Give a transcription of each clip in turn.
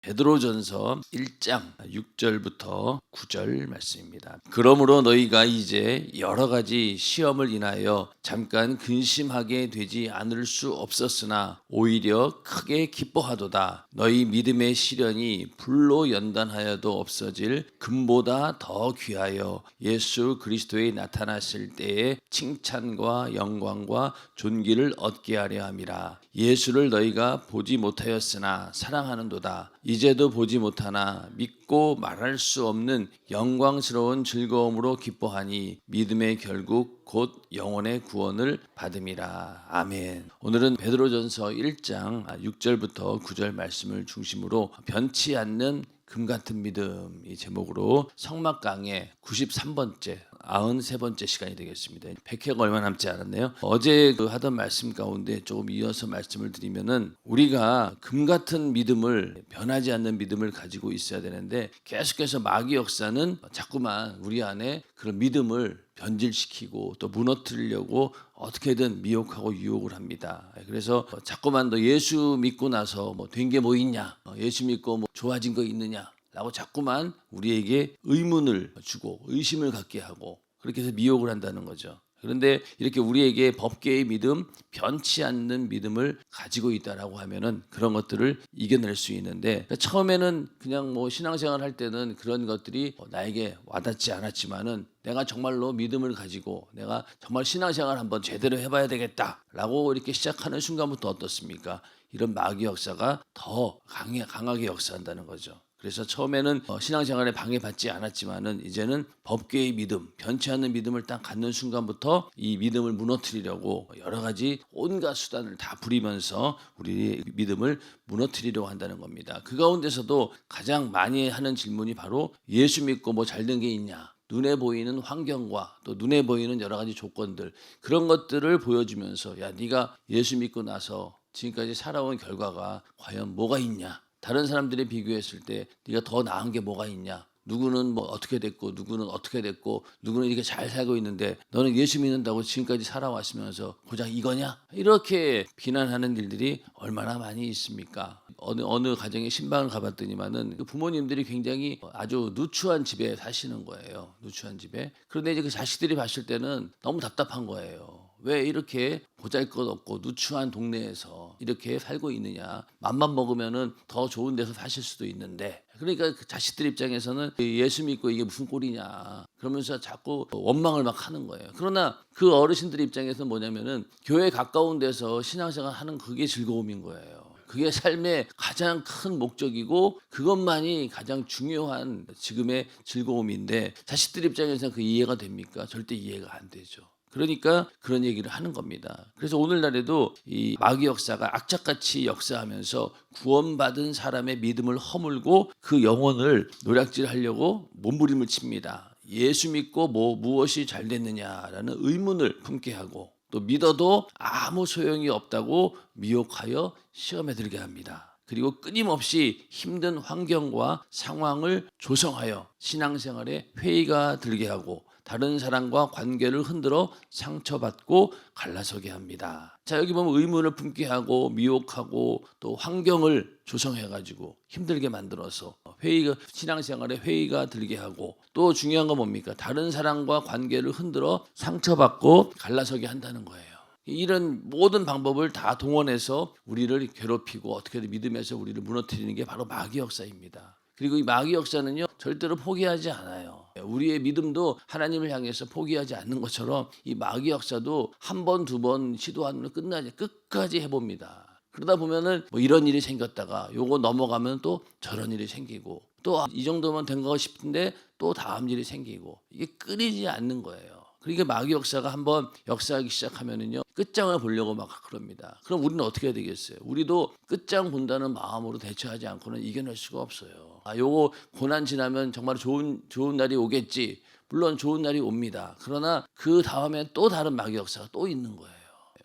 베드로전서 1장 6절부터 9절 말씀입니다. 그러므로 너희가 이제 여러 가지 시험을 인하여 잠깐 근심하게 되지 않을 수 없었으나 오히려 크게 기뻐하도다. 너희 믿음의 시련이 불로 연단하여도 없어질 금보다 더 귀하여 예수 그리스도의 나타나실 때에 칭찬과 영광과 존귀를 얻게 하려 함이라. 예수를 너희가 보지 못하였으나 사랑하는도다. 이제도 보지 못하나 믿고 말할 수 없는 영광스러운 즐거움으로 기뻐하니 믿음의 결국 곧 영혼의 구원을 받음이라. 아멘. 오늘은 베드로전서 1장 6절부터 9절 말씀을 중심으로 변치 않는 금 같은 믿음 이 제목으로 성막 강의 93번째 93번째 시간이 되겠습니다. 100회가 얼마 남지 않았네요. 어제 그 하던 말씀 가운데 조금 이어서 말씀을 드리면은 우리가 금 같은 믿음을 변하지 않는 믿음을 가지고 있어야 되는데 계속해서 마귀 역사는 자꾸만 우리 안에 그런 믿음을 변질시키고 또 무너뜨리려고 어떻게든 미혹하고 유혹을 합니다. 그래서 자꾸만 너 예수 믿고 나서 뭐 된 게 뭐 있냐? 어, 예수 믿고 뭐 좋아진 거 있느냐? 라고 자꾸만 우리에게 의문을 주고 의심을 갖게 하고 그렇게 해서 미혹을 한다는 거죠. 그런데 이렇게 우리에게 법계의 믿음, 변치 않는 믿음을 가지고 있다라고 하면은 그런 것들을 이겨낼 수 있는데 처음에는 그냥 뭐 신앙생활 할 때는 그런 것들이 나에게 와닿지 않았지만은 내가 정말로 믿음을 가지고 내가 정말 신앙생활 한번 제대로 해봐야 되겠다라고 이렇게 시작하는 순간부터 어떻습니까? 이런 마귀 역사가 더 강해, 강하게 역사한다는 거죠. 그래서 처음에는 어, 신앙생활에 방해받지 않았지만은 이제는 법계의 믿음, 변치 않는 믿음을 딱 갖는 순간부터 이 믿음을 무너뜨리려고 여러 가지 온갖 수단을 다 부리면서 우리 믿음을 무너뜨리려고 한다는 겁니다. 그 가운데서도 가장 많이 하는 질문이 바로 예수 믿고 뭐 잘된 게 있냐? 눈에 보이는 환경과 또 눈에 보이는 여러 가지 조건들 그런 것들을 보여주면서 야 네가 예수 믿고 나서 지금까지 살아온 결과가 과연 뭐가 있냐? 다른 사람들이 비교했을 때 네가 더 나은 게 뭐가 있냐? 누구는 뭐 어떻게 됐고 누구는 어떻게 됐고 누구는 이렇게 잘 살고 있는데 너는 예수 믿는다고 지금까지 살아왔으면서 고작 이거냐? 이렇게 비난하는 일들이 얼마나 많이 있습니까? 어느 어느 가정에 신방을 가봤더니만은 그 부모님들이 굉장히 아주 누추한 집에 사시는 거예요. 누추한 집에. 그런데 이제 그 자식들이 봤을 때는 너무 답답한 거예요. 왜 이렇게 보잘것없고 누추한 동네에서 이렇게 살고 있느냐. 맘만 먹으면은 더 좋은 데서 사실 수도 있는데. 그러니까 그 자식들 입장에서는 예수 믿고 이게 무슨 꼴이냐. 그러면서 자꾸 원망을 막 하는 거예요. 그러나 그 어르신들 입장에서는 뭐냐면은 교회 가까운 데서 신앙생활 하는 그게 즐거움인 거예요. 그게 삶의 가장 큰 목적이고 그것만이 가장 중요한 지금의 즐거움인데 자식들 입장에서는 그 이해가 됩니까? 절대 이해가 안 되죠. 그러니까 그런 얘기를 하는 겁니다. 그래서 오늘날에도 이 마귀 역사가 악착같이 역사하면서 구원받은 사람의 믿음을 허물고 그 영혼을 노략질하려고 몸부림을 칩니다. 예수 믿고 뭐 무엇이 잘 됐느냐라는 의문을 품게 하고 또 믿어도 아무 소용이 없다고 미혹하여 시험에 들게 합니다. 그리고 끊임없이 힘든 환경과 상황을 조성하여 신앙생활에 회의가 들게 하고 다른 사람과 관계를 흔들어 상처받고 갈라서게 합니다. 자, 여기 보면 의문을 품게 하고 미혹하고 또 환경을 조성해 가지고 힘들게 만들어서 회의가 신앙생활에 회의가 들게 하고 또 중요한 건 뭡니까? 다른 사람과 관계를 흔들어 상처받고 갈라서게 한다는 거예요. 이런 모든 방법을 다 동원해서 우리를 괴롭히고 어떻게든 믿음에서 우리를 무너뜨리는 게 바로 마귀 역사입니다. 그리고 이 마귀 역사는요 절대로 포기하지 않아요. 우리의 믿음도 하나님을 향해서 포기하지 않는 것처럼 이 마귀 역사도 한 번 두 번 시도하면 끝나지 끝까지 해봅니다. 그러다 보면은 뭐 이런 일이 생겼다가 요거 넘어가면 또 저런 일이 생기고 또 이 정도면 된 거 싶은데 또 다음 일이 생기고 이게 끊이지 않는 거예요. 그러니까 마귀 역사가 한번 역사하기 시작하면은요 끝장을 보려고 막 그럽니다. 그럼 우리는 어떻게 해야 되겠어요? 우리도 끝장 본다는 마음으로 대처하지 않고는 이겨낼 수가 없어요. 아, 요거 고난 지나면 정말 좋은 좋은 날이 오겠지. 물론 좋은 날이 옵니다. 그러나 그 다음에 또 다른 마귀 역사가 또 있는 거예요.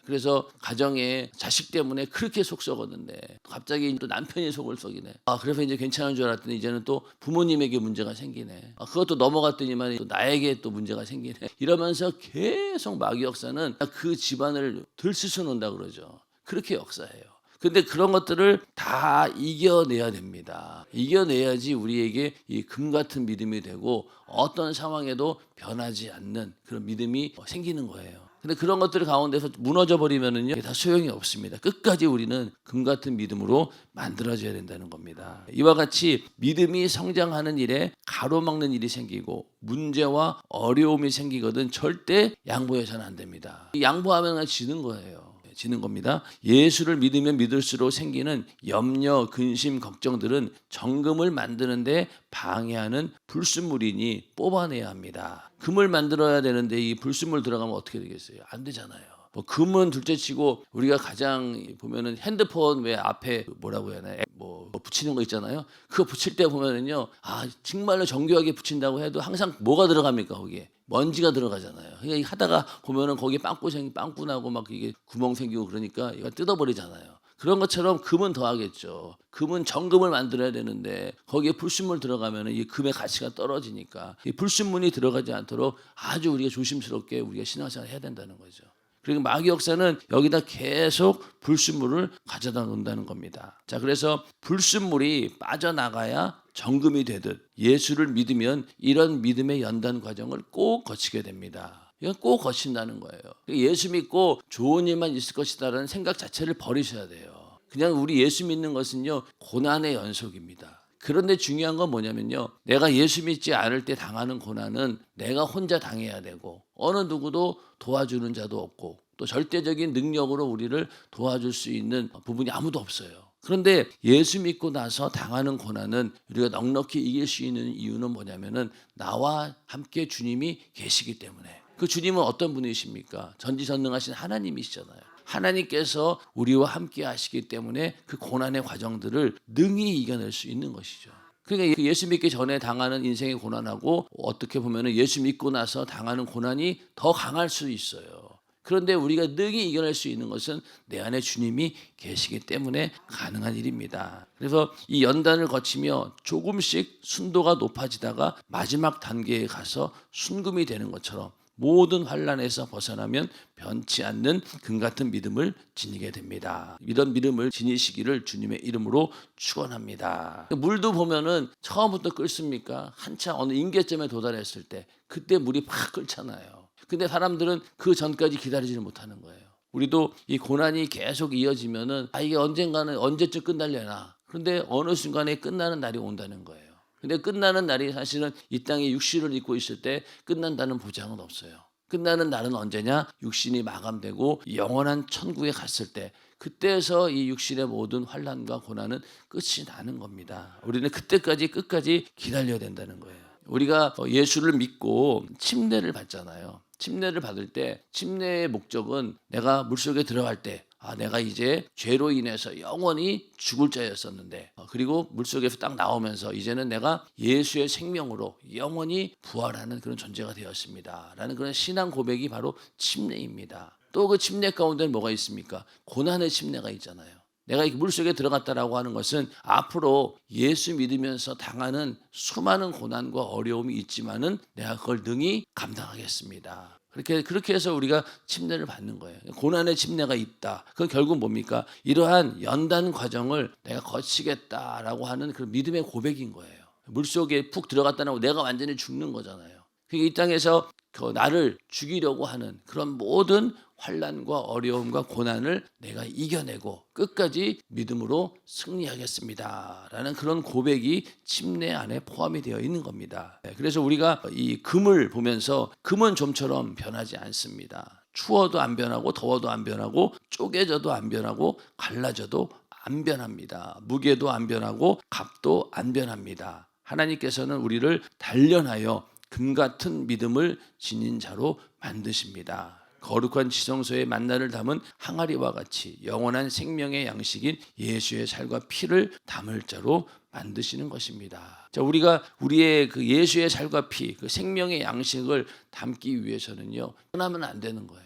그래서 가정에 자식 때문에 그렇게 속 썩었는데 갑자기 또 남편이 속을 썩이네. 아 그래서 이제 괜찮은 줄 알았더니 이제는 또 부모님에게 문제가 생기네. 아, 그것도 넘어갔더니만 또 나에게 또 문제가 생기네. 이러면서 계속 마귀 역사는 그 집안을 들쑤셔 놓는다 그러죠. 그렇게 역사해요. 근데 그런 것들을 다 이겨내야 됩니다. 이겨내야지 우리에게 이 금 같은 믿음이 되고 어떤 상황에도 변하지 않는 그런 믿음이 생기는 거예요. 근데 그런 것들 가운데서 무너져 버리면은요 다 소용이 없습니다. 끝까지 우리는 금 같은 믿음으로 만들어져야 된다는 겁니다. 이와 같이 믿음이 성장하는 일에 가로막는 일이 생기고 문제와 어려움이 생기거든 절대 양보해서는 안 됩니다. 양보하면 지는 거예요. 지는 겁니다. 예수를 믿으면 믿을수록 생기는 염려, 근심, 걱정들은 정금을 만드는데 방해하는 불순물이니 뽑아내야 합니다. 금을 만들어야 되는데 이 불순물 들어가면 어떻게 되겠어요? 안 되잖아요. 뭐 금은 둘째치고 우리가 가장 보면은 핸드폰 왜 앞에 뭐라고 해야 하나 뭐 붙이는 거 있잖아요. 그거 붙일 때 보면은요, 아 정말로 정교하게 붙인다고 해도 항상 뭐가 들어갑니까 거기에? 먼지가 들어가잖아요. 그러니까 하다가 보면은 거기에 빵꾸 생 빵꾸 나고 막 이게 구멍 생기고 그러니까 이거 뜯어버리잖아요. 그런 것처럼 금은 더 하겠죠. 금은 정금을 만들어야 되는데 거기에 불순물 들어가면 이 금의 가치가 떨어지니까 이 불순물이 들어가지 않도록 아주 우리가 조심스럽게 우리가 신앙생활 해야 된다는 거죠. 그리고 마귀 역사는 여기다 계속 불순물을 가져다 놓는다는 겁니다. 자, 그래서 불순물이 빠져나가야 정금이 되듯 예수를 믿으면 이런 믿음의 연단 과정을 꼭 거치게 됩니다. 이건 꼭 거친다는 거예요. 예수 믿고 좋은 일만 있을 것이다라는 생각 자체를 버리셔야 돼요. 그냥 우리 예수 믿는 것은요, 고난의 연속입니다. 그런데 중요한 건 뭐냐면요. 내가 예수 믿지 않을 때 당하는 고난은 내가 혼자 당해야 되고 어느 누구도 도와주는 자도 없고 또 절대적인 능력으로 우리를 도와줄 수 있는 부분이 아무도 없어요. 그런데 예수 믿고 나서 당하는 고난은 우리가 넉넉히 이길 수 있는 이유는 뭐냐면은 나와 함께 주님이 계시기 때문에 그 주님은 어떤 분이십니까? 전지전능하신 하나님이시잖아요. 하나님께서 우리와 함께 하시기 때문에 그 고난의 과정들을 능히 이겨낼 수 있는 것이죠. 그러니까 예수 믿기 전에 당하는 인생의 고난하고 어떻게 보면 예수 믿고 나서 당하는 고난이 더 강할 수 있어요. 그런데 우리가 능히 이겨낼 수 있는 것은 내 안에 주님이 계시기 때문에 가능한 일입니다. 그래서 이 연단을 거치며 조금씩 순도가 높아지다가 마지막 단계에 가서 순금이 되는 것처럼 모든 환란에서 벗어나면 변치 않는 금 같은 믿음을 지니게 됩니다. 이런 믿음을 지니시기를 주님의 이름으로 축원합니다. 물도 보면은 처음부터 끓습니까? 한참 어느 임계점에 도달했을 때 그때 물이 팍 끓잖아요. 근데 사람들은 그 전까지 기다리지를 못하는 거예요. 우리도 이 고난이 계속 이어지면은 아 이게 언젠가는 언제쯤 끝날려나. 그런데 어느 순간에 끝나는 날이 온다는 거예요. 근데 끝나는 날이 사실은 이 땅에 육신을 입고 있을 때 끝난다는 보장은 없어요. 끝나는 날은 언제냐? 육신이 마감되고 영원한 천국에 갔을 때 그때에서 이 육신의 모든 환란과 고난은 끝이 나는 겁니다. 우리는 그때까지 끝까지 기다려야 된다는 거예요. 우리가 예수를 믿고 침례를 받잖아요. 침례를 받을 때 침례의 목적은 내가 물속에 들어갈 때 아, 내가 이제 죄로 인해서 영원히 죽을 자였었는데, 어, 그리고 물속에서 딱 나오면서 이제는 내가 예수의 생명으로 영원히 부활하는 그런 존재가 되었습니다. 라는 그런 신앙 고백이 바로 침례입니다. 또 그 침례 가운데는 뭐가 있습니까? 고난의 침례가 있잖아요. 내가 물속에 들어갔다라고 하는 것은 앞으로 예수 믿으면서 당하는 수많은 고난과 어려움이 있지만은 내가 그걸 능히 감당하겠습니다. 그렇게 그렇게 해서 우리가 침례를 받는 거예요. 고난의 침례가 있다. 그건 결국 뭡니까? 이러한 연단 과정을 내가 거치겠다라고 하는 그 믿음의 고백인 거예요. 물 속에 푹 들어갔다고 내가 완전히 죽는 거잖아요. 그게 이 땅에서 그 나를 죽이려고 하는 그런 모든 환란과 어려움과 고난을 내가 이겨내고 끝까지 믿음으로 승리하겠습니다라는 그런 고백이 침례 안에 포함이 되어 있는 겁니다. 네, 그래서 우리가 이 금을 보면서 금은 좀처럼 변하지 않습니다. 추워도 안 변하고 더워도 안 변하고 쪼개져도 안 변하고 갈라져도 안 변합니다. 무게도 안 변하고 값도 안 변합니다. 하나님께서는 우리를 단련하여 금 같은 믿음을 지닌 자로 만드십니다. 거룩한 지성소의 만나를 담은 항아리와 같이 영원한 생명의 양식인 예수의 살과 피를 담을 자로 만드시는 것입니다. 자, 우리가 우리의 그 예수의 살과 피, 그 생명의 양식을 담기 위해서는요, 변하면 안 되는 거예요.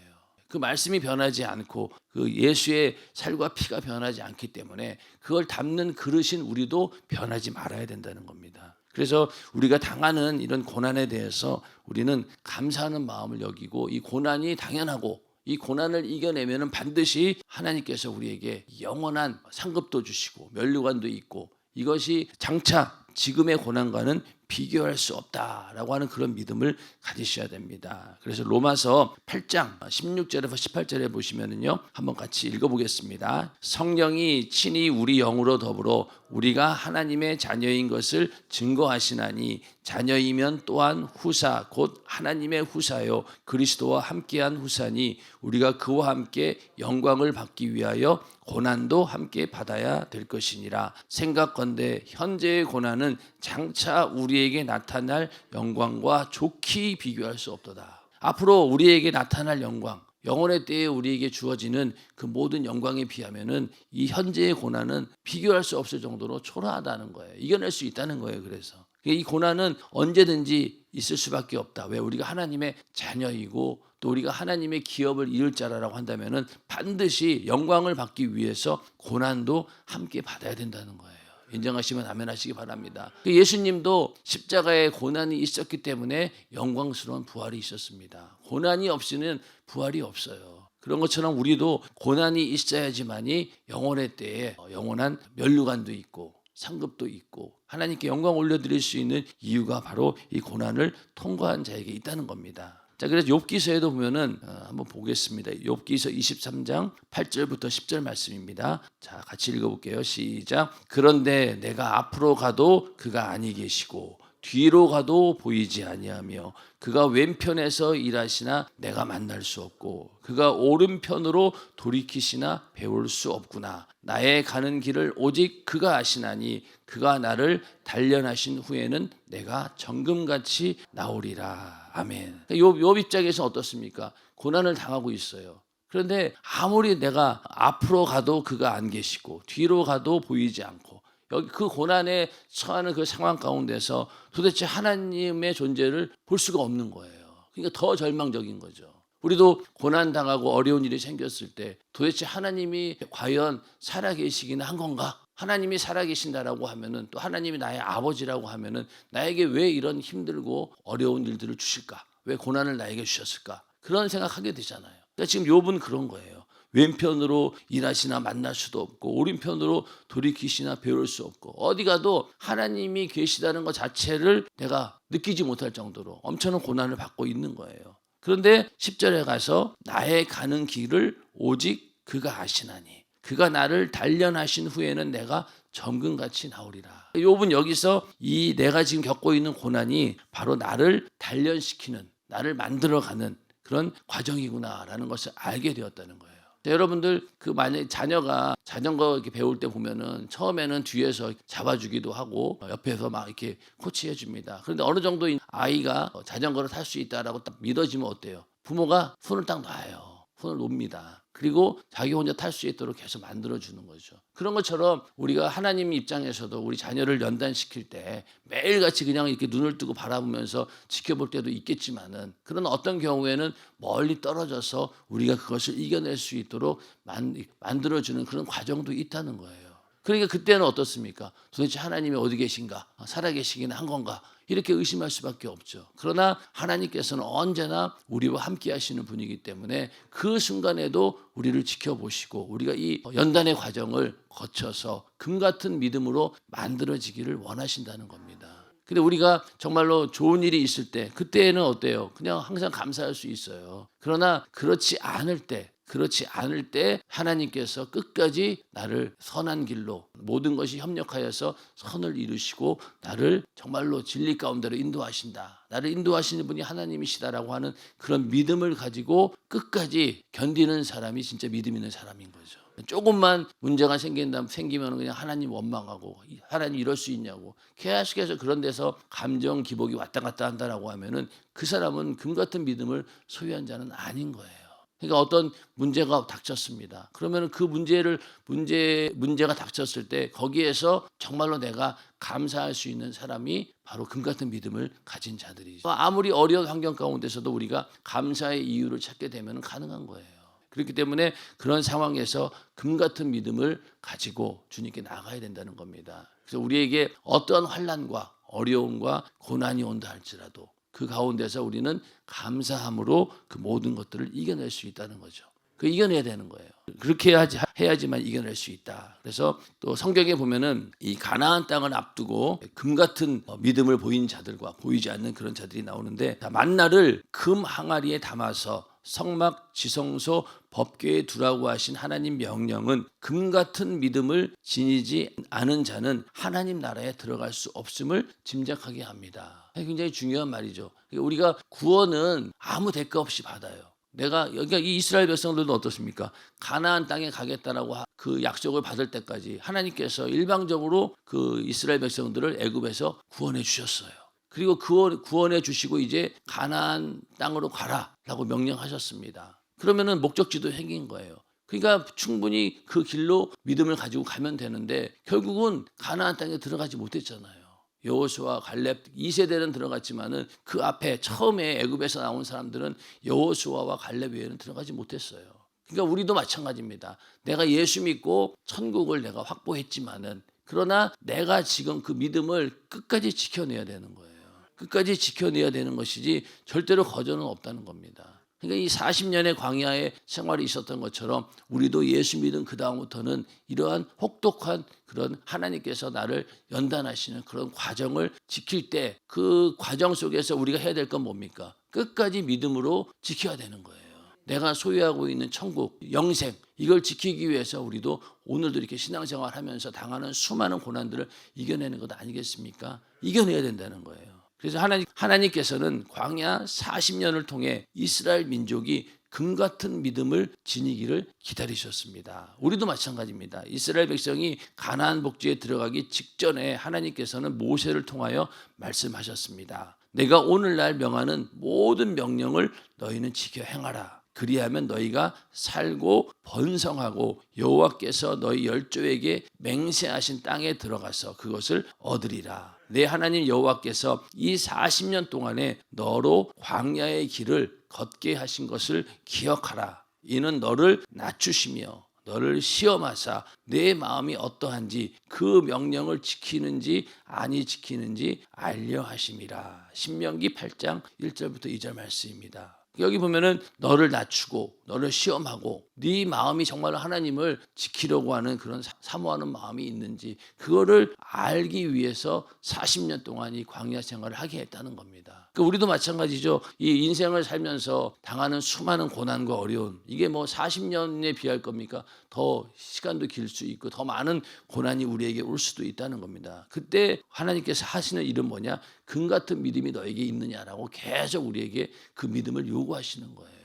그 말씀이 변하지 않고 그 예수의 살과 피가 변하지 않기 때문에 그걸 담는 그릇인 우리도 변하지 말아야 된다는 겁니다. 그래서 우리가 당하는 이런 고난에 대해서 우리는 감사하는 마음을 여기고 이 고난이 당연하고 이 고난을 이겨내면은 반드시 하나님께서 우리에게 영원한 상급도 주시고 면류관도 있고 이것이 장차 지금의 고난과는 비교할 수 없다라고 하는 그런 믿음을 가지셔야 됩니다. 그래서 로마서 8장 16절에서 18절에 보시면은요. 한번 같이 읽어 보겠습니다. 성령이 친히 우리 영으로 더불어 우리가 하나님의 자녀인 것을 증거하시나니 자녀이면 또한 후사 곧 하나님의 후사요 그리스도와 함께한 후사니 우리가 그와 함께 영광을 받기 위하여 고난도 함께 받아야 될 것이니라 생각건대 현재의 고난은 장차 우리 에게 나타날 영광과 좋게 비교할 수 없도다. 앞으로 우리에게 나타날 영광, 영혼의 때에 우리에게 주어지는 그 모든 영광에 비하면은 이 현재의 고난은 비교할 수 없을 정도로 초라하다는 거예요. 이겨낼 수 있다는 거예요. 그래서 이 고난은 언제든지 있을 수밖에 없다. 왜 우리가 하나님의 자녀이고 또 우리가 하나님의 기업을 이룰 자라라고 한다면은 반드시 영광을 받기 위해서 고난도 함께 받아야 된다는 거예요. 인정하시면 아멘하시기 바랍니다. 그 예수님도 십자가에 고난이 있었기 때문에 영광스러운 부활이 있었습니다. 고난이 없이는 부활이 없어요. 그런 것처럼 우리도 고난이 있어야지만이 영혼의 때에 영원한 면류관도 있고 상급도 있고 하나님께 영광 올려드릴 수 있는 이유가 바로 이 고난을 통과한 자에게 있다는 겁니다. 자, 그래서 욥기서에도 보면은 어, 한번 보겠습니다. 욥기서 23장 8절부터 10절 말씀입니다. 자, 같이 읽어 볼게요. 시작. 그런데 내가 앞으로 가도 그가 아니 계시고 뒤로 가도 보이지 아니하며 그가 왼편에서 일하시나 내가 만날 수 없고 그가 오른편으로 돌이키시나 배울 수 없구나 나의 가는 길을 오직 그가 아시나니 그가 나를 단련하신 후에는 내가 정금같이 나오리라 아멘 요, 요 입장에서 어떻습니까 고난을 당하고 있어요 그런데 아무리 내가 앞으로 가도 그가 안 계시고 뒤로 가도 보이지 않고 여기 그 고난에 처하는 그 상황 가운데서 도대체 하나님의 존재를 볼 수가 없는 거예요. 그러니까 더 절망적인 거죠. 우리도 고난 당하고 어려운 일이 생겼을 때 도대체 하나님이 과연 살아 계시긴 한 건가? 하나님이 살아 계신다라고 하면은 또 하나님이 나의 아버지라고 하면은 나에게 왜 이런 힘들고 어려운 일들을 주실까? 왜 고난을 나에게 주셨을까? 그런 생각하게 되잖아요. 그러니까 지금 욥은 그런 거예요. 왼편으로 일하시나 만날 수도 없고 오른편으로 돌이키시나 배울 수 없고 어디 가도 하나님이 계시다는 것 자체를 내가 느끼지 못할 정도로 엄청난 고난을 받고 있는 거예요. 그런데 10절에 가서 나의 가는 길을 오직 그가 아시나니 그가 나를 단련하신 후에는 내가 정금같이 나오리라. 욥은 여기서 이 내가 지금 겪고 있는 고난이 바로 나를 단련시키는 나를 만들어가는 그런 과정이구나라는 것을 알게 되었다는 거예요. 자, 여러분들 그 만약 자녀가 자전거 이렇게 배울 때 보면은 처음에는 뒤에서 잡아주기도 하고 옆에서 막 이렇게 코치해 줍니다. 그런데 어느 정도 아이가 자전거를 탈 수 있다라고 딱 믿어지면 어때요? 부모가 손을 딱 놔요. 손을 놓습니다. 그리고 자기 혼자 탈 수 있도록 계속 만들어 주는 거죠. 그런 것처럼 우리가 하나님 입장에서도 우리 자녀를 연단시킬 때 매일같이 그냥 이렇게 눈을 뜨고 바라보면서 지켜볼 때도 있겠지만은 그런 어떤 경우에는 멀리 떨어져서 우리가 그것을 이겨낼 수 있도록 만, 만들어 주는 그런 과정도 있다는 거예요. 그러니까 그때는 어떻습니까? 도대체 하나님이 어디 계신가? 살아 계시긴 한 건가? 이렇게 의심할 수밖에 없죠. 그러나 하나님께서는 언제나 우리와 함께 하시는 분이기 때문에 그 순간에도 우리를 지켜보시고 우리가 이 연단의 과정을 거쳐서 금 같은 믿음으로 만들어지기를 원하신다는 겁니다. 근데 우리가 정말로 좋은 일이 있을 때 그때는 어때요? 그냥 항상 감사할 수 있어요. 그러나 그렇지 않을 때 그렇지 않을 때 하나님께서 끝까지 나를 선한 길로 모든 것이 협력하여서 선을 이루시고 나를 정말로 진리 가운데로 인도하신다. 나를 인도하시는 분이 하나님이시다라고 하는 그런 믿음을 가지고 끝까지 견디는 사람이 진짜 믿음 있는 사람인 거죠. 조금만 문제가 생긴다 생기면 그냥 하나님 원망하고 하나님 이럴 수 있냐고 계속해서 그런 데서 감정 기복이 왔다 갔다 한다라고 하면은 그 사람은 금 같은 믿음을 소유한 자는 아닌 거예요. 그러니까 어떤 문제가 닥쳤습니다. 그러면 그 문제를 문제 문제가 닥쳤을 때 거기에서 정말로 내가 감사할 수 있는 사람이 바로 금 같은 믿음을 가진 자들이죠. 아무리 어려운 환경 가운데서도 우리가 감사의 이유를 찾게 되면 가능한 거예요. 그렇기 때문에 그런 상황에서 금 같은 믿음을 가지고 주님께 나가야 된다는 겁니다. 그래서 우리에게 어떤 환란과 어려움과 고난이 온다 할지라도 그 가운데서 우리는 감사함으로 그 모든 것들을 이겨낼 수 있다는 거죠. 그 이겨내야 되는 거예요. 그렇게 해야지, 해야지만 이겨낼 수 있다. 그래서 또 성경에 보면은 이 가나안 땅을 앞두고 금 같은 어, 믿음을 보인 자들과 보이지 않는 그런 자들이 나오는데 자, 만나를 금 항아리에 담아서 성막 지성소 법궤에 두라고 하신 하나님 명령은 금 같은 믿음을 지니지 않은 자는 하나님 나라에 들어갈 수 없음을 짐작하게 합니다. 굉장히 중요한 말이죠. 우리가 구원은 아무 대가 없이 받아요. 내가 여기가 이 이스라엘 백성들도 어떻습니까? 가나안 땅에 가겠다라고 하- 그 약속을 받을 때까지 하나님께서 일방적으로 그 이스라엘 백성들을 애굽에서 구원해 주셨어요. 그리고 구원, 구원해 주시고 이제 가나안 땅으로 가라라고 명령하셨습니다. 그러면은 목적지도 생긴 거예요. 그러니까 충분히 그 길로 믿음을 가지고 가면 되는데 결국은 가나안 땅에 들어가지 못했잖아요. 여호수아 갈렙 2세대는 들어갔지만은 그 앞에 처음에 애굽에서 나온 사람들은 여호수아와 갈렙 외에는 들어가지 못했어요. 그러니까 우리도 마찬가지입니다. 내가 예수 믿고 천국을 내가 확보했지만은 그러나 내가 지금 그 믿음을 끝까지 지켜내야 되는 거예요. 끝까지 지켜내야 되는 것이지 절대로 거저는 없다는 겁니다. 그러니까 이 40년의 광야의 생활이 있었던 것처럼 우리도 예수 믿은 그 다음부터는 이러한 혹독한 그런 하나님께서 나를 연단하시는 그런 과정을 지킬 때 그 과정 속에서 우리가 해야 될 건 뭡니까? 끝까지 믿음으로 지켜야 되는 거예요. 내가 소유하고 있는 천국, 영생 이걸 지키기 위해서 우리도 오늘도 이렇게 신앙생활 하면서 당하는 수많은 고난들을 이겨내는 것 아니겠습니까? 이겨내야 된다는 거예요. 그래서 하나님, 하나님께서는 광야 40년을 통해 이스라엘 민족이 금 같은 믿음을 지니기를 기다리셨습니다. 우리도 마찬가지입니다. 이스라엘 백성이 가나안 복지에 들어가기 직전에 하나님께서는 모세를 통하여 말씀하셨습니다. 내가 오늘날 명하는 모든 명령을 너희는 지켜 행하라. 그리하면 너희가 살고 번성하고 여호와께서 너희 열조에게 맹세하신 땅에 들어가서 그것을 얻으리라. 내 하나님 여호와께서 이 40년 동안에 너로 광야의 길을 걷게 하신 것을 기억하라. 이는 너를 낮추시며 너를 시험하사 내 마음이 어떠한지 그 명령을 지키는지 아니 지키는지 알려 하심이라. 신명기 8장 1절부터 2절 말씀입니다. 여기 보면은 너를 낮추고 너를 시험하고 네 마음이 정말 하나님을 지키려고 하는 그런 사- 사모하는 마음이 있는지 그거를 알기 위해서 40년 동안 이 광야 생활을 하게 했다는 겁니다. 그 우리도 마찬가지죠. 이 인생을 살면서 당하는 수많은 고난과 어려움 이게 뭐 40년에 비할 겁니까? 더 시간도 길 수 있고 더 많은 고난이 우리에게 올 수도 있다는 겁니다. 그때 하나님께서 하시는 일은 뭐냐? 금 같은 믿음이 너에게 있느냐라고 계속 우리에게 그 믿음을 요구하시는 거예요.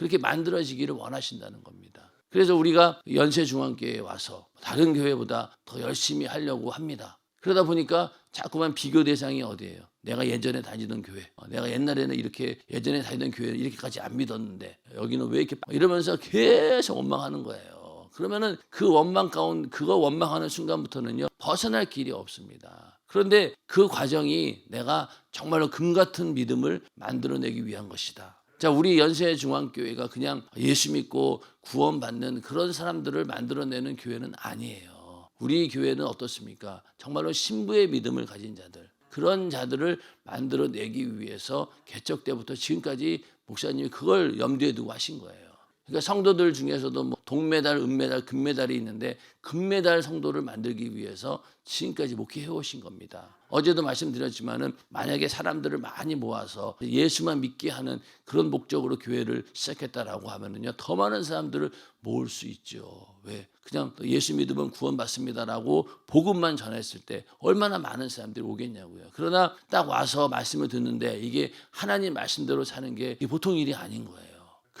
그렇게 만들어지기를 원하신다는 겁니다. 그래서 우리가 연세중앙교회에 와서 다른 교회보다 더 열심히 하려고 합니다. 그러다 보니까 자꾸만 비교 대상이 어디예요? 내가 예전에 다니던 교회, 어, 내가 옛날에는 이렇게 예전에 다니던 교회는 이렇게까지 안 믿었는데 여기는 왜 이렇게 이러면서 계속 원망하는 거예요. 그러면은 그 원망 가운 그거 원망하는 순간부터는요 벗어날 길이 없습니다. 그런데 그 과정이 내가 정말로 금 같은 믿음을 만들어내기 위한 것이다. 자, 우리 연세 중앙교회가 그냥 예수 믿고 구원받는 그런 사람들을 만들어내는 교회는 아니에요. 우리 교회는 어떻습니까? 정말로 신부의 믿음을 가진 자들, 그런 자들을 만들어내기 위해서 개척 때부터 지금까지 목사님이 그걸 염두에 두고 하신 거예요. 그러니까 성도들 중에서도 뭐 동메달, 은메달, 금메달이 있는데 금메달 성도를 만들기 위해서 지금까지 목회해 오신 겁니다. 어제도 말씀드렸지만은 만약에 사람들을 많이 모아서 예수만 믿게 하는 그런 목적으로 교회를 시작했다라고 하면은요 더 많은 사람들을 모을 수 있죠. 왜? 그냥 또 예수 믿으면 구원받습니다라고 복음만 전했을 때 얼마나 많은 사람들이 오겠냐고요. 그러나 딱 와서 말씀을 듣는데 이게 하나님 말씀대로 사는 게 보통 일이 아닌 거예요.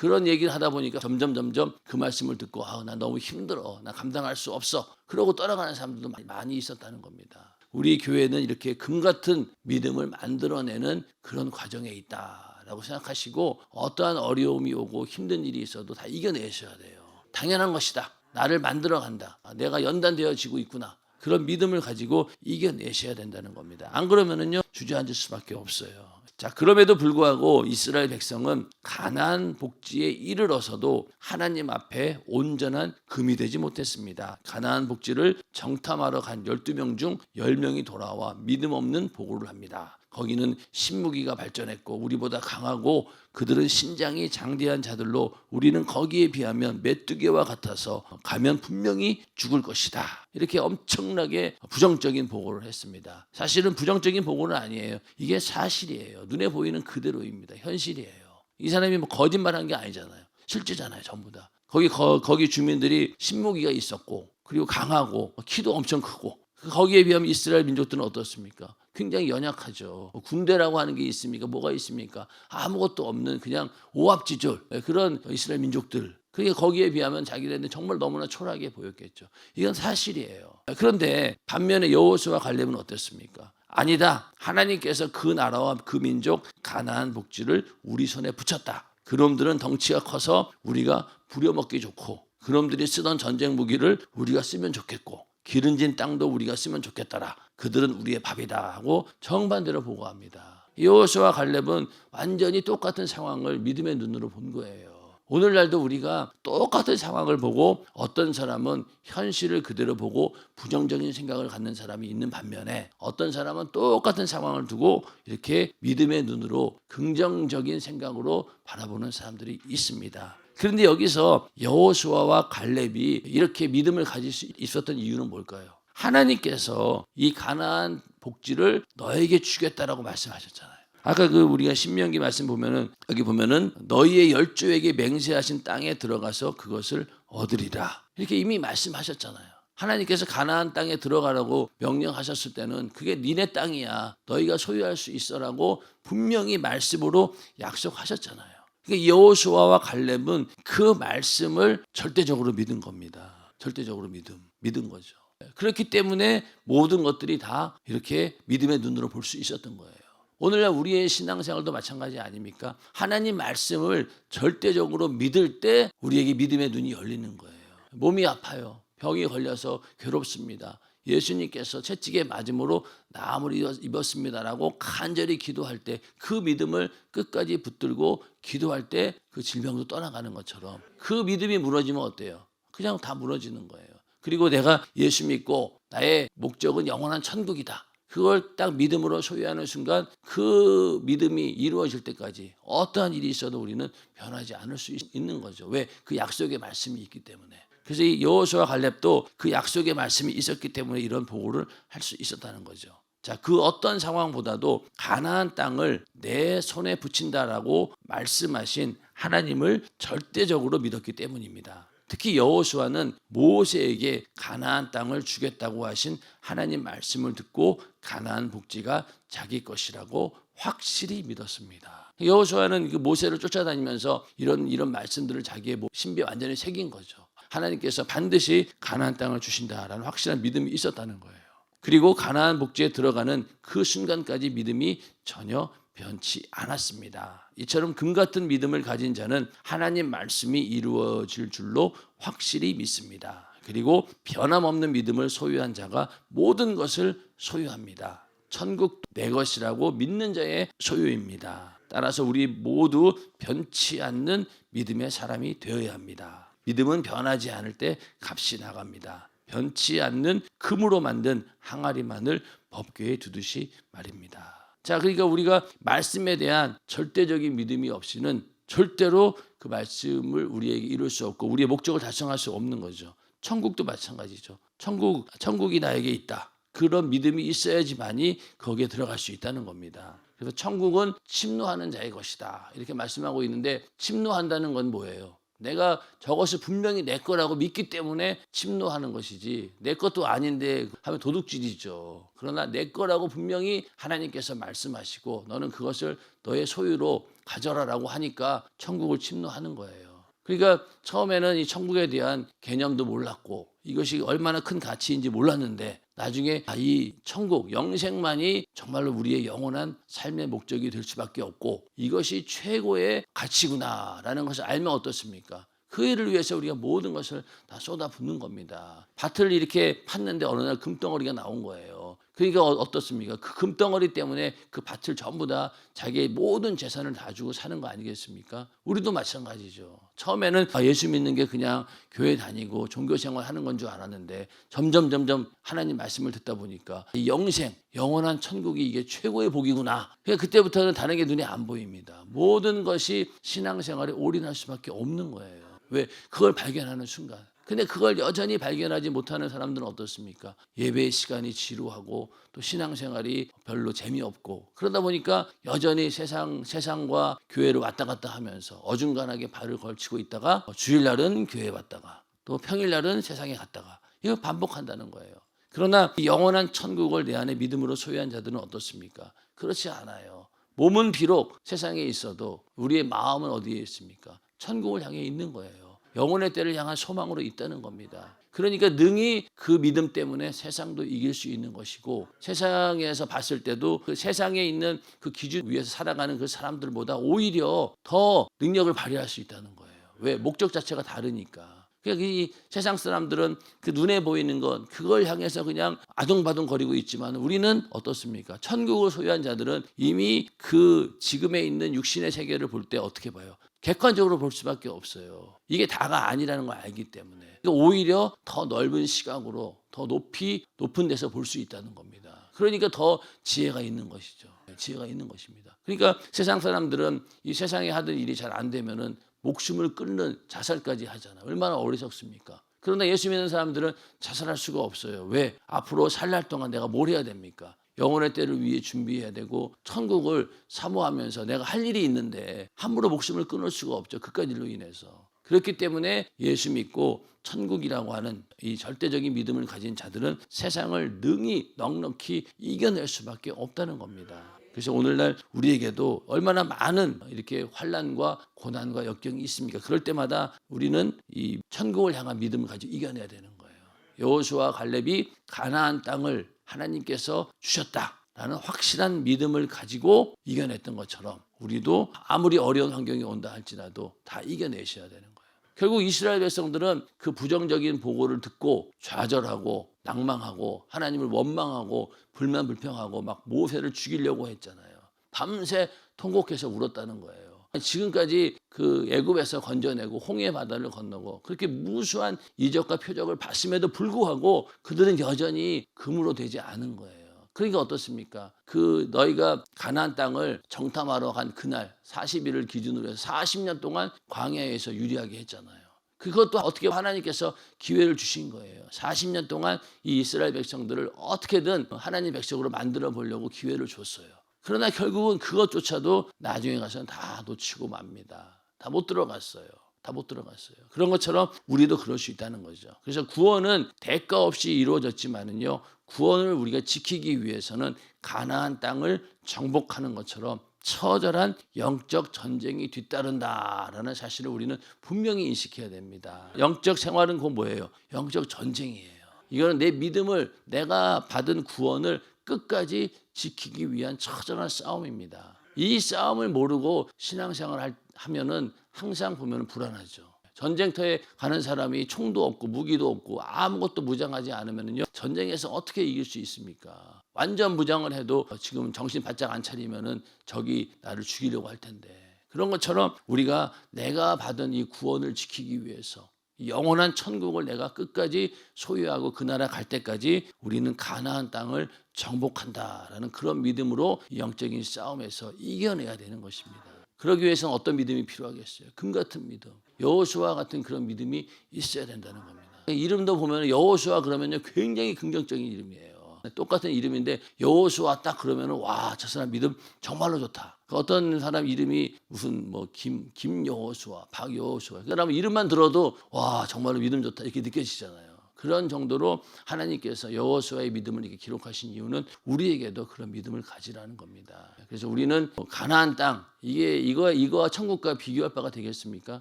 그런 얘기를 하다 보니까 점점 점점 그 말씀을 듣고 아, 나 너무 힘들어. 나 감당할 수 없어. 그러고 떠나가는 사람들도 많이 있었다는 겁니다. 우리 교회는 이렇게 금 같은 믿음을 만들어내는 그런 과정에 있다라고 생각하시고 어떠한 어려움이 오고 힘든 일이 있어도 다 이겨내셔야 돼요. 당연한 것이다. 나를 만들어 간다. 아, 내가 연단되어지고 있구나. 그런 믿음을 가지고 이겨내셔야 된다는 겁니다. 안 그러면은요 주저앉을 수밖에 없어요. 자 그럼에도 불구하고 이스라엘 백성은 가나안 복지에 이르러서도 하나님 앞에 온전한 금이 되지 못했습니다. 가나안 복지를 정탐하러 간 12명 중 10명이 돌아와 믿음 없는 보고를 합니다. 거기는 신무기가 발전했고 우리보다 강하고 그들은 신장이 장대한 자들로 우리는 거기에 비하면 메뚜기와 같아서 가면 분명히 죽을 것이다. 이렇게 엄청나게 부정적인 보고를 했습니다. 사실은 부정적인 보고는 아니에요. 이게 사실이에요. 눈에 보이는 그대로입니다. 현실이에요. 이 사람이 뭐 거짓말한 게 아니잖아요. 실제잖아요, 전부 다. 거기 거, 거기 주민들이 신무기가 있었고 그리고 강하고 키도 엄청 크고 거기에 비하면 이스라엘 민족들은 어떻습니까? 굉장히 연약하죠. 뭐 군대라고 하는 게 있습니까? 뭐가 있습니까? 아무것도 없는 그냥 오합지졸 그런 이스라엘 민족들. 그게 거기에 비하면 자기네들은 정말 너무나 초라하게 보였겠죠. 이건 사실이에요. 그런데 반면에 여호수와 갈렙은 어땠습니까? 아니다. 하나님께서 그 나라와 그 민족 가나안 복지를 우리 손에 붙였다. 그놈들은 덩치가 커서 우리가 부려먹기 좋고 그놈들이 쓰던 전쟁 무기를 우리가 쓰면 좋겠고 기름진 땅도 우리가 쓰면 좋겠더라. 그들은 우리의 밥이다 하고 정반대로 보고합니다. 여호수와 갈렙은 완전히 똑같은 상황을 믿음의 눈으로 본 거예요. 오늘날도 우리가 똑같은 상황을 보고 어떤 사람은 현실을 그대로 보고 부정적인 생각을 갖는 사람이 있는 반면에 어떤 사람은 똑같은 상황을 두고 이렇게 믿음의 눈으로 긍정적인 생각으로 바라보는 사람들이 있습니다. 그런데 여기서 여호수아와 갈렙이 이렇게 믿음을 가질 수 있었던 이유는 뭘까요? 하나님께서 이 가나안 복지를 너에게 주겠다라고 말씀하셨잖아요. 아까 그 우리가 신명기 말씀 보면은 여기 보면은 너희의 열조에게 맹세하신 땅에 들어가서 그것을 얻으리라 이렇게 이미 말씀하셨잖아요. 하나님께서 가나안 땅에 들어가라고 명령하셨을 때는 그게 니네 땅이야 너희가 소유할 수 있어라고 분명히 말씀으로 약속하셨잖아요. 그러니까 여호수아와 갈렙은 그 말씀을 절대적으로 믿은 겁니다. 절대적으로 믿음, 믿은 거죠. 그렇기 때문에 모든 것들이 다 이렇게 믿음의 눈으로 볼 수 있었던 거예요. 오늘날 우리의 신앙생활도 마찬가지 아닙니까? 하나님 말씀을 절대적으로 믿을 때 우리에게 믿음의 눈이 열리는 거예요. 몸이 아파요. 병이 걸려서 괴롭습니다. 예수님께서 채찍에 맞음으로 나음을 입었습니다라고 간절히 기도할 때 그 믿음을 끝까지 붙들고 기도할 때 그 질병도 떠나가는 것처럼 그 믿음이 무너지면 어때요? 그냥 다 무너지는 거예요. 그리고 내가 예수 믿고 나의 목적은 영원한 천국이다. 그걸 딱 믿음으로 소유하는 순간 그 믿음이 이루어질 때까지 어떠한 일이 있어도 우리는 변하지 않을 수 있- 있는 거죠. 왜? 그 약속의 말씀이 있기 때문에. 그래서 이 여호수아 갈렙도 그 약속의 말씀이 있었기 때문에 이런 보고를 할 수 있었다는 거죠. 자, 그 어떤 상황보다도 가나안 땅을 내 손에 붙인다라고 말씀하신 하나님을 절대적으로 믿었기 때문입니다. 특히 여호수아는 모세에게 가나안 땅을 주겠다고 하신 하나님 말씀을 듣고 가나안 복지가 자기 것이라고 확실히 믿었습니다. 여호수아는 그 모세를 쫓아다니면서 이런 이런 말씀들을 자기의 뭐 신비에 완전히 새긴 거죠. 하나님께서 반드시 가나안 땅을 주신다라는 확실한 믿음이 있었다는 거예요. 그리고 가나안 복지에 들어가는 그 순간까지 믿음이 전혀 변치 않았습니다. 이처럼 금 같은 믿음을 가진 자는 하나님 말씀이 이루어질 줄로 확실히 믿습니다. 그리고 변함없는 믿음을 소유한 자가 모든 것을 소유합니다. 천국 내 것이라고 믿는 자의 소유입니다. 따라서 우리 모두 변치 않는 믿음의 사람이 되어야 합니다. 믿음은 변하지 않을 때 값이 나갑니다. 변치 않는 금으로 만든 항아리만을 법궤에 두듯이 말입니다. 자, 그러니까 우리가 말씀에 대한 절대적인 믿음이 없이는 절대로 그 말씀을 우리에게 이룰 수 없고 우리의 목적을 달성할 수 없는 거죠. 천국도 마찬가지죠. 천국 천국이 나에게 있다. 그런 믿음이 있어야지만이 거기에 들어갈 수 있다는 겁니다. 그래서 천국은 침노하는 자의 것이다. 이렇게 말씀하고 있는데 침노한다는 건 뭐예요? 내가 저것을 분명히 내 거라고 믿기 때문에 침노하는 것이지 내 것도 아닌데 하면 도둑질이죠. 그러나 내 거라고 분명히 하나님께서 말씀하시고 너는 그것을 너의 소유로 가져라라고 하니까 천국을 침노하는 거예요. 그러니까 처음에는 이 천국에 대한 개념도 몰랐고 이것이 얼마나 큰 가치인지 몰랐는데 나중에 아, 이 천국 영생만이 정말로 우리의 영원한 삶의 목적이 될 수밖에 없고 이것이 최고의 가치구나라는 것을 알면 어떻습니까? 그 일을 위해서 우리가 모든 것을 다 쏟아붓는 겁니다. 밭을 이렇게 팠는데 어느 날 금덩어리가 나온 거예요. 그러니까 어- 어떻습니까? 그 금덩어리 때문에 그 밭을 전부 다 자기의 모든 재산을 다 주고 사는 거 아니겠습니까? 우리도 마찬가지죠. 처음에는 아, 예수 믿는 게 그냥 교회 다니고 종교 생활 하는 건 줄 알았는데 점점 점점 하나님 말씀을 듣다 보니까 이 영생, 영원한 천국이 이게 최고의 복이구나. 그러니까 그때부터는 다른 게 눈에 안 보입니다. 모든 것이 신앙생활에 올인할 수밖에 없는 거예요. 왜? 그걸 발견하는 순간. 근데 그걸 여전히 발견하지 못하는 사람들은 어떻습니까? 예배의 시간이 지루하고 또 신앙생활이 별로 재미없고 그러다 보니까 여전히 세상 세상과 교회를 왔다 갔다 하면서 어중간하게 발을 걸치고 있다가 주일날은 교회 왔다가 또 평일날은 세상에 갔다가 이거 반복한다는 거예요. 그러나 이 영원한 천국을 내 안에 믿음으로 소유한 자들은 어떻습니까? 그렇지 않아요. 몸은 비록 세상에 있어도 우리의 마음은 어디에 있습니까? 천국을 향해 있는 거예요. 영혼의 때를 향한 소망으로 있다는 겁니다. 그러니까 능히 그 믿음 때문에 세상도 이길 수 있는 것이고 세상에서 봤을 때도 그 세상에 있는 그 기준 위에서 살아가는 그 사람들보다 오히려 더 능력을 발휘할 수 있다는 거예요. 왜? 목적 자체가 다르니까. 그러니까 이 세상 사람들은 그 눈에 보이는 건 그걸 향해서 그냥 아둥바둥 거리고 있지만 우리는 어떻습니까? 천국을 소유한 자들은 이미 그 지금에 있는 육신의 세계를 볼 때 어떻게 봐요? 객관적으로 볼 수밖에 없어요. 이게 다가 아니라는 걸 알기 때문에 그러니까 오히려 더 넓은 시각으로 더 높이 높은 데서 볼 수 있다는 겁니다. 그러니까 더 지혜가 있는 것이죠. 지혜가 있는 것입니다. 그러니까 세상 사람들은 이 세상에 하던 일이 잘 안 되면은 목숨을 끊는 자살까지 하잖아요. 얼마나 어리석습니까? 그러나 예수 믿는 사람들은 자살할 수가 없어요. 왜? 앞으로 살날 동안 내가 뭘 해야 됩니까? 영혼의 때를 위해 준비해야 되고 천국을 사모하면서 내가 할 일이 있는데 함부로 목숨을 끊을 수가 없죠. 그깟 일로 인해서. 그렇기 때문에 예수 믿고 천국이라고 하는 이 절대적인 믿음을 가진 자들은 세상을 능히 넉넉히 이겨낼 수밖에 없다는 겁니다. 그래서 오늘날 우리에게도 얼마나 많은 이렇게 환란과 고난과 역경이 있습니까? 그럴 때마다 우리는 이 천국을 향한 믿음을 가지고 이겨내야 되는 거예요. 여호수아 갈렙이 가나안 땅을 하나님께서 주셨다라는 확실한 믿음을 가지고 이겨냈던 것처럼 우리도 아무리 어려운 환경이 온다 할지라도 다 이겨내셔야 되는 거예요. 결국 이스라엘 백성들은 그 부정적인 보고를 듣고 좌절하고 낭망하고 하나님을 원망하고 불만 불평하고 막 모세를 죽이려고 했잖아요. 밤새 통곡해서 울었다는 거예요. 지금까지 그 애굽에서 건져내고 홍해 바다를 건너고 그렇게 무수한 이적과 표적을 봤음에도 불구하고 그들은 여전히 금으로 되지 않은 거예요. 그러니까 어떻습니까? 그 너희가 가나안 땅을 정탐하러 간 그날 40일을 기준으로 해서 40년 동안 광야에서 유리하게 했잖아요. 그것도 어떻게 하나님께서 기회를 주신 거예요. 40년 동안 이 이스라엘 백성들을 어떻게든 하나님 백성으로 만들어 보려고 기회를 줬어요. 그러나 결국은 그것조차도 나중에 가서는 다 놓치고 맙니다. 다 못 들어갔어요. 다 못 들어갔어요. 그런 것처럼 우리도 그럴 수 있다는 거죠. 그래서 구원은 대가 없이 이루어졌지만은요. 구원을 우리가 지키기 위해서는 가나안 땅을 정복하는 것처럼 처절한 영적 전쟁이 뒤따른다라는 사실을 우리는 분명히 인식해야 됩니다. 영적 생활은 그 뭐예요? 영적 전쟁이에요. 이거는 내 믿음을 내가 받은 구원을 끝까지 지키기 위한 처절한 싸움입니다. 이 싸움을 모르고 신앙생활 하면은 항상 보면 불안하죠. 전쟁터에 가는 사람이 총도 없고 무기도 없고 아무것도 무장하지 않으면요 전쟁에서 어떻게 이길 수 있습니까? 완전 무장을 해도 지금 정신 바짝 안 차리면은 적이 나를 죽이려고 할 텐데 그런 것처럼 우리가 내가 받은 이 구원을 지키기 위해서 영원한 천국을 내가 끝까지 소유하고 그 나라 갈 때까지 우리는 가나안 땅을 정복한다라는 그런 믿음으로 영적인 싸움에서 이겨내야 되는 것입니다. 그러기 위해서는 어떤 믿음이 필요하겠어요? 금 같은 믿음, 여호수아 같은 그런 믿음이 있어야 된다는 겁니다. 이름도 보면 여호수아 그러면요 굉장히 긍정적인 이름이에요. 똑같은 이름인데 여호수아 딱 그러면은 와 저 사람 믿음 정말로 좋다. 그 어떤 사람 이름이 무슨 뭐 김 김여호수아, 박여호수아 그 사람 이름만 들어도 와 정말로 믿음 좋다 이렇게 느껴지잖아요. 그런 정도로 하나님께서 여호수아의 믿음을 이렇게 기록하신 이유는 우리에게도 그런 믿음을 가지라는 겁니다. 그래서 우리는 뭐 가나안 땅 이게 이거 이거와 천국과 비교할 바가 되겠습니까?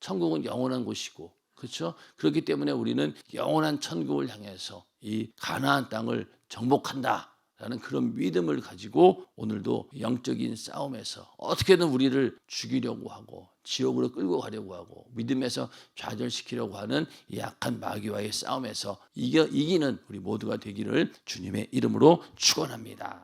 천국은 영원한 곳이고 그렇죠? 그렇기 때문에 우리는 영원한 천국을 향해서 이 가나안 땅을 정복한다. 라는 그런 믿음을 가지고 오늘도 영적인 싸움에서 어떻게든 우리를 죽이려고 하고 지옥으로 끌고 가려고 하고 믿음에서 좌절시키려고 하는 이 약한 마귀와의 싸움에서 이겨, 이기는 우리 모두가 되기를 주님의 이름으로 축원합니다.